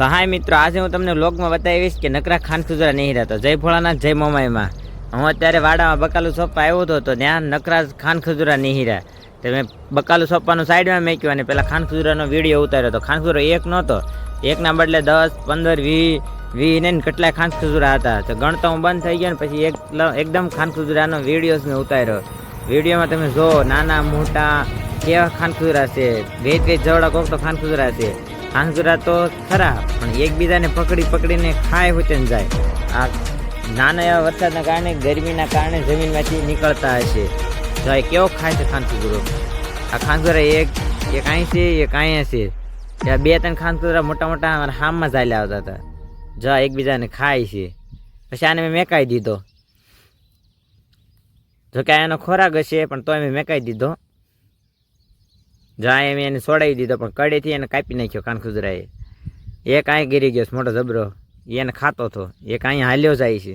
તો હાય મિત્રો, આજે હું તમને વ્લોગમાં બતાવીશ કે નકરા ખાન ખુજરા નહીં રહેતો. જય ભોળાનાથ, જય મોમાઈમાં. હું અત્યારે વાડામાં બકાલું સોંપવા આવ્યો હતો તો ત્યાં નકરા ખાન ખુજરા નહીં રહ્યા તો મેં બકાલું સોંપવાનું સાઈડમાં મેક્યું અને પહેલાં ખાન ખુજરાનો વીડિયો ઉતાર્યો તો ખાન ખુજરો એક નહોતો. એકના બદલે દસ, પંદર, વીસ વી ને કેટલાય ખાન ખુજરા હતા. તો ગણતો હું બંધ થઈ ગયો ને પછી એક એકદમ ખાન ખુજરાનો વીડિયો મેં ઉતાર્યો. વિડીયોમાં તમે જો નાના, મોટા, કેવા ખાન ખુજરા છે? વેચ વેચ જવડા કોક તો ખાન ખુજરા છે. ખજૂરા તો ખરા, પણ એકબીજાને પકડી પકડીને ખાય હોય તેને જાય. આ નાના એવા વરસાદના કારણે, ગરમીના કારણે જમીનમાંથી નીકળતા હશે. તો એ કેવો ખાય છે ખાનકુદરો આ ખાનકુદરા એક એક અહીં છે એક અહીંયા છે ત્યાં બે ત્રણ ખાનકુદરા મોટા મોટા અમારા હામમાં ચાલ્યા આવતા હતા. જો એકબીજાને ખાય છે. પછી આને મેં મેકાઈ દીધો. જો કે આ એનો ખોરાક હશે, પણ તોય મેં મેકાઈ દીધો. જા એમ એને છોડાવી દીધો, પણ કડેથી એને કાપી નાખ્યો કાન ખુજરાએ કાંઈ ગીરી ગયો મોટો જબરો એને ખાતો હતો એ કાંઈ હાલ્યો જાય છે.